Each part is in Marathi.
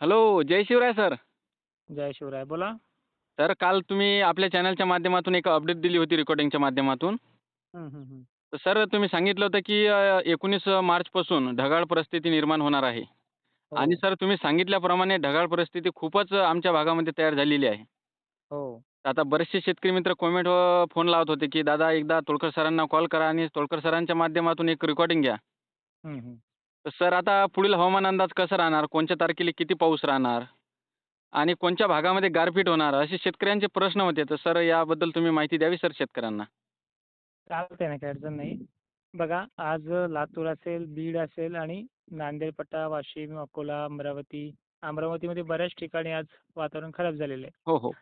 हॅलो जय शिवराय सर. जय शिवराय बोला. सर काल तुम्ही आपल्या चॅनलच्या माध्यमातून एक अपडेट दिली होती रेकॉर्डिंगच्या माध्यमातून. तर सर तुम्ही सांगितलं होतं की एकोणीस मार्चपासून ढगाळ परिस्थिती निर्माण होणार आहे. हो, आणि सर तुम्ही सांगितल्याप्रमाणे ढगाळ परिस्थिती खूपच आमच्या भागामध्ये तयार झालेली आहे. हो. तर आता बरेचसे शेतकरी मित्र कॉमेंट फोन लावत होते की दादा एकदा तोडकर सरांना कॉल करा आणि तोडकर सरांच्या माध्यमातून एक रेकॉर्डिंग घ्या. तर सर आता पुढील हवामान अंदाज कसा राहणार? कोणत्या तारखेला किती पाऊस राहणार? आणि कोणत्या भागामध्ये गारपीट होणार? असे शेतकऱ्यांचे प्रश्न होते. तर सर याबद्दल तुम्ही माहिती द्यावी सर शेतकऱ्यांना? चालतंय ना काही अडचण नाही. बघा आज लातूर असेल बीड असेल आणि नांदेड पट्टा वाशिम अकोला अमरावती अमरावतीमध्ये बऱ्याच ठिकाणी आज वातावरण खराब झालेलं आहे. हो हो.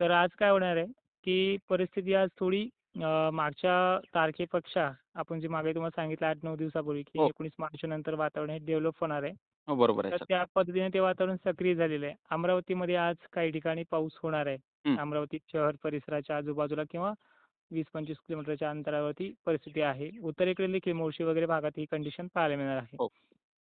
तर आज काय होणार आहे? की परिस्थिती आज थोडी मागच्या तारखेपेक्षा आपण जे मागे तुम्हाला सांगितलं आठ नऊ दिवसापूर्वी की हो. एकोणीस मार्च नंतर वातावरण हे डेव्हलप होणार आहे हो बरोबर आहे तर सर त्या पद्धतीने ते वातावरण सक्रिय झालेलं आहे अमरावतीमध्ये आज काही ठिकाणी पाऊस होणार आहे हं. अमरावती शहर परिसराच्या आजूबाजूला किंवा वीस पंचवीस किलोमीटरच्या अंतरावरती परिस्थिती आहे उत्तरेकडे देखील मुळशी वगैरे भागात ही कंडिशन पाहायला मिळणार आहे हो.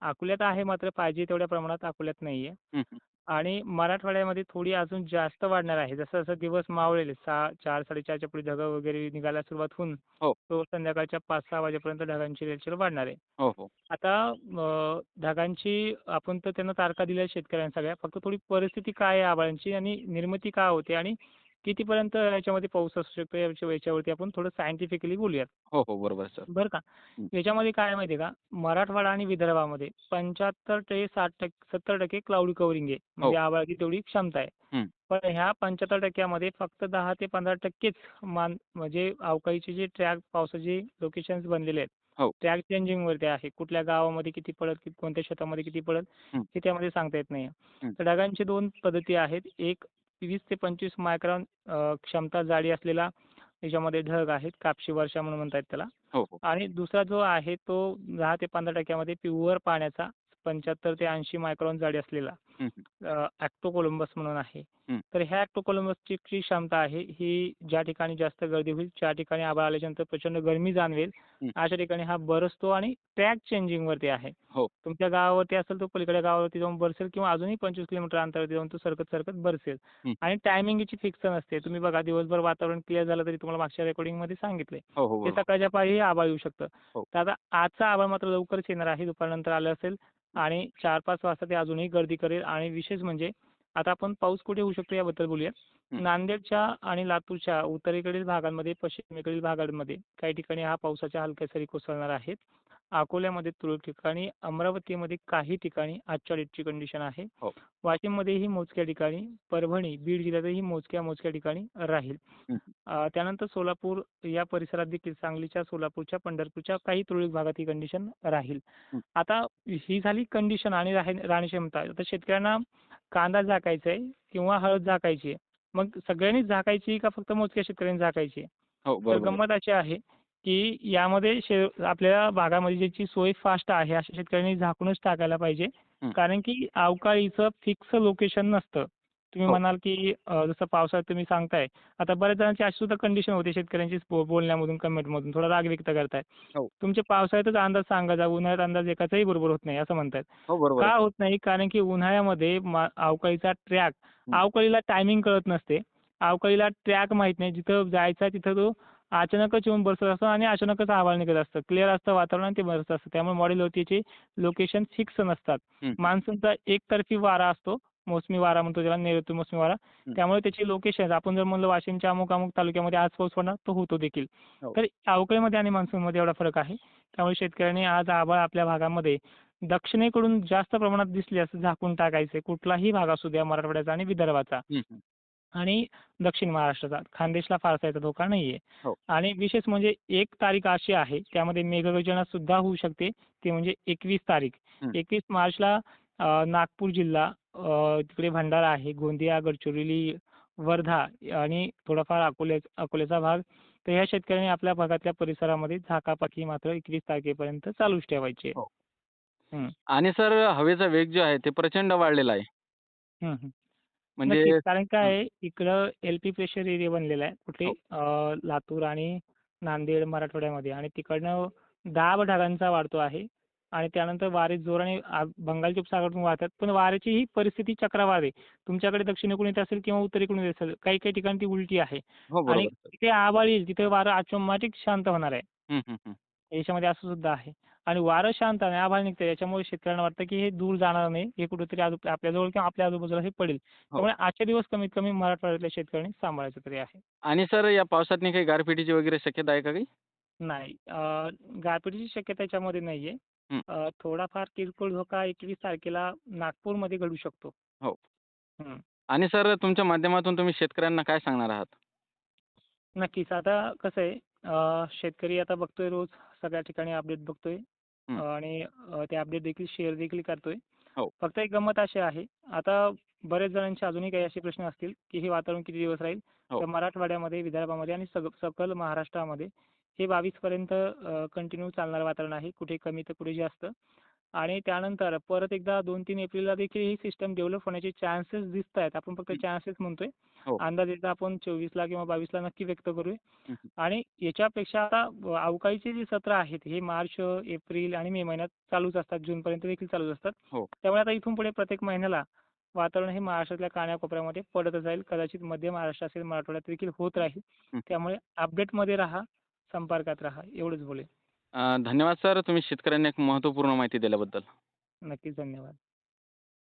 अकोल्यात आहे मात्र पाहिजे तेवढ्या प्रमाणात अकोल्यात नाही आहे हं, हं. आणि मराठवाड्यामध्ये थोडी अजून जास्त वाढणार आहे. जसं जसं दिवस मावळेल सहा चार साडेचारच्या पुढे ढगं वगैरे निघायला सुरुवात होऊन हो. तो संध्याकाळच्या पाच सहा वाजेपर्यंत ढगांची रेलचेल वाढणार आहे. हो हो. आता अं, ढगांची आपण तर त्यांना तारखा दिल्या आहेत शेतकऱ्यांना सगळ्या. फक्त थोडी परिस्थिती काय आहे आभाळांची आणि निर्मिती काय होते आणि कितीपर्यंत याच्यामध्ये पाऊस असू शकतो याच्या याच्यावरती आपण थोडं सायंटिफिकली बोलूयात हो हो बरोबर आहे सर बरं का हं. याच्यामध्ये काय आहे माहिती आहे का मराठवाडा आणि विदर्भामध्ये पंच्याहत्तर ते साठ टक्के सत्तर टक्के क्लाउडी कव्हरिंग आहे म्हणजे आभाळाची तेवढी क्षमता आहे हं. पण ह्या पंच्याहत्तर टक्क्यामध्ये फक्त दहा ते पंधरा टक्केच मान म्हणजे अवकाळीचे जे ट्रॅक पावसाचे लोकेशन्स बनलेले हो. आहेत ट्रॅक चेंजिंग वरती आहे कुठल्या गावामध्ये किती पडत कोणत्या शेतामध्ये किती पडत हं. हे त्यामध्ये सांगता येत नाही हं. तर ढगांची दोन पद्धती आहेत एक वीस ते पंचवीस मायक्रॉन क्षमता जाडी असलेला याच्यामध्ये ढग आहेत कापशी वर्षा म्हणून म्हणतात त्याला. हो हो. आणि दुसरा जो आहे तो दहा ते पंधरा टक्क्यामध्ये प्युअर पाण्याचा पंच्याहत्तर ते ऐंशी मायक्रॉन जाडी असलेला हं. ॲक्टोकोलंबस म्हणून आहे. तर ह्या ॲक्टोकोलंबसची जी क्षमता आहे ही ज्या ठिकाणी जास्त गर्दी होईल ज्या ठिकाणी आभाळ आल्याच्यानंतर प्रचंड गरमी जाणवेल. अशा ठिकाणी हा बरसतो आणि ट्रॅक चेंजिंगवरती आहे हो. तुमच्या गावावरती असेल तो पलीकडे गावावरती जाऊन बरसेल किंवा अजूनही पंचवीस किलोमीटर अंतरावरती जाऊन तो सरकत सरकत बरसेल. आणि टायमिंग याची फिक्स नसते तुम्ही बघा दिवसभर वातावरण क्लिअर झालं तरी तुम्हाला मागच्या रेकॉर्डिंगमध्ये सांगितलंय हो हो ते. सकाळच्या पारी आभाळ येऊ शकतं. तर आता आजचा आभाळ मात्र लवकरच येणार आहे दुपारनंतर आलं असेल आणि चार पाच वाजता ते अजूनही गर्दी करेल आणि विशेष म्हणजे आता आपण पाऊस कुठे होऊ शकतो याबद्दल बोलूया. नांदेडच्या आणि लातूरच्या उत्तरेकडील भागांमध्ये पश्चिमेकडील भागांमध्ये काही ठिकाणी हा पावसाच्या हलक्या सरी कोसळणार आहेत अकोल्यामध्ये तुरळक ठिकाणी अमरावतीमध्ये काही ठिकाणी आजच्या कंडिशन आहे हो. वाशिममध्येही मोजक्या ठिकाणी परभणी बीड जिल्ह्यातही मोजक्या मोजक्या ठिकाणी राहील हं. त्यानंतर सोलापूर या परिसरात देखील सांगलीच्या सोलापूरच्या पंढरपूरच्या काही तुरळक भागात ही कंडिशन राहील हं. आता ही झाली कंडिशन आणि राहणी क्षमता आता शेतकऱ्यांना कांदा झाकायचा आहे किंवा हळद झाकायची आहे मग सगळ्यांनीच झाकायची का फक्त मोजक्या शेतकऱ्यांनी झाकायची आहे हो तर बरोबर. गंमत अशी आहे की यामध्ये शे आपल्या भागामध्ये ज्याची सोय फास्ट आहे अशा शेतकऱ्यांनी झाकूनच टाकायला पाहिजे. कारण की अवकाळीचं फिक्स लोकेशन नसतं तुम्ही हो. म्हणाल की जसं पावसाळ्यात तुम्ही सांगताय आता बऱ्याच जणांची अशी सुद्धा कंडिशन होते शेतकऱ्यांची बोलण्यामधून कमेंटमधून थोडा राग व्यक्त करताय हो. तुमचे पावसाळ्यातच अंदाज सांगा जा उन्हाळ्यात अंदाज एकाचाही बरोबर होत नाही असं म्हणतायत हो का. होत नाही कारण की उन्हाळ्यामध्ये अवकाळीचा ट्रॅक. अवकाळीला टायमिंग कळत नसते अवकाळीला ट्रॅक माहीत नाही जिथं जायचं तिथं तो अचानकच येऊन बसत असतो आणि अचानकच आभाळ निघत असतं. क्लिअर असतं वातावरण आणि ते बसत असतं. त्यामुळे मॉडेलवरतीचे लोकेशन फिक्स नसतात. मान्सूनचा एकतर्फी वारा असतो. मोसमी वारा म्हणतो त्याला नैऋत्य मोसमी वारा. त्यामुळे त्याचे लोकेशन आपण जर म्हणलं वाशिमच्या अमुक अमुक तालुक्यामध्ये आज पाऊस पडणार तो होतो देखील. हो. तर अवकाळीमध्ये आणि मान्सूनमध्ये एवढा फरक आहे. त्यामुळे शेतकऱ्यांनी आज आभाळ आपल्या भागामध्ये दक्षिणेकडून जास्त प्रमाणात दिसले असं झाकून टाकायचे. कुठलाही भाग असू द्या मराठवाड्याचा आणि विदर्भाचा. आणि दक्षिण महाराष्ट्राचा खानदेशला फारसा याचा धोका नाहीये हो. आणि विशेष म्हणजे एक तारीख अशी आहे त्यामध्ये मेघगर्जना सुद्धा होऊ शकते ते म्हणजे एकवीस तारीख हं. एकवीस मार्चला अ, नागपूर जिल्हा अ, तिकडे भंडारा आहे गोंदिया गडचिरोली वर्धा आणि थोडाफार अकोले अकोल्याचा भाग तर ह्या शेतकऱ्यांनी आपल्या भागातल्या परिसरामध्ये झाकापाकी मात्र एकवीस तारखेपर्यंत चालूच ठेवायची आहे. हो. हं. आणि सर हवेचा वेग जो आहे ते प्रचंड वाढलेला आहे हं, हं. म्हणजे नक्कीच कारण काय हं. आहे इकडं एल-पी प्रेशर एरिया बनलेला आहे कुठे हो. अ, लातूर आणि नांदेड मराठवाड्यामध्ये आणि तिकडनं दाब ढगांचा वाढतो आहे आणि त्यानंतर वारे जोराने आ बंगालच्या उपसागरातून वाहतात. पण वाऱ्याची ही परिस्थिती चक्रवात आहे. तुमच्याकडे दक्षिणेकडून येत असेल किंवा उत्तरेकडून येत असेल. काही-काही ठिकाणी ती उलटी आहे. हो, आणि बरोबर सर. जिथे आभाळ येईल तिथे वारं ऑटोमॅटिक शांत होणार आहे. हं, हं, हं. याच्यामध्ये असं सुद्धा आहे. आणि वारं शांत आणि आभाळ निघतंय याच्यामुळे शेतकऱ्यांना वाटतं की हे दूर जाणार नाही. हे कुठेतरी आपल्याजवळ किंवा आपल्या आजूबाजूला हे पडेल. हो. त्यामुळे आजचे दिवस कमीत कमी मराठवाड्यातल्या शेतकऱ्यांनी सांभाळायचं तरी आहे. आणि सर या पावसातनी काही गारपिटीची वगैरे शक्यता आहे का काही? नाही. गारपिटीची शक्यता याच्यामध्ये नाहीये. थोडाफार किरकोळ धोका 21 तारखेला नागपूरमध्ये घडू शकतो. हो. आणि सर तुमच्या माध्यमातून तुम्ही शेतकऱ्यांना काय सांगणार आहात? नक्कीच. आता कसं आहे शेतकरी आता बघतोय रोज सगळ्या ठिकाणी अपडेट बघतोय. आणि अ, ते अपडेट देखील शेअर देखील करतोय. हो. फक्त एक गंमत अशी आहे, आता बऱ्याच जणांचे अजूनही काही असे प्रश्न असतील, की हे वातावरण किती दिवस राहील? हो. तर मराठवाड्यामध्ये, विदर्भामध्ये आणि सग सकल महाराष्ट्रामध्ये हे 22 पर्यंत अ, कंटिन्यू चालणारं वातावरण आहे. कुठे कमी तर कुठे जास्त. आणि त्यानंतर परत एकदा 2-3 एप्रिलला देखील ही सिस्टम डेव्हलप होण्याचे चान्सेस दिसतायत. आपण फक्त. चान्सेस म्हणतोय. हो. अंदाज एकदा आपण 24ला किंवा 22ला नक्की व्यक्त करूया. आणि याच्यापेक्षा आता अवकाळीची जी सत्र आहेत हे मार्च, एप्रिल आणि मे महिन्यात चालूच असतात. जूनपर्यंत देखील चालूच असतात. हो. त्यामुळे आता इथून पुढे प्रत्येक महिन्याला वातावरण हे महाराष्ट्रातल्या कानाकोपऱ्यामध्ये पडतच राहील. कदाचित मध्य महाराष्ट्र असेल, मराठवाड्यात देखील होत राहील. त्यामुळे अपडेटमध्ये राहा, संपर्कात राहा एवढंच बोलेन. धन्यवाद सर तुम्ही शेतकऱ्यांना एक महत्त्वपूर्ण माहिती दिल्याबद्दल. नक्कीच धन्यवाद.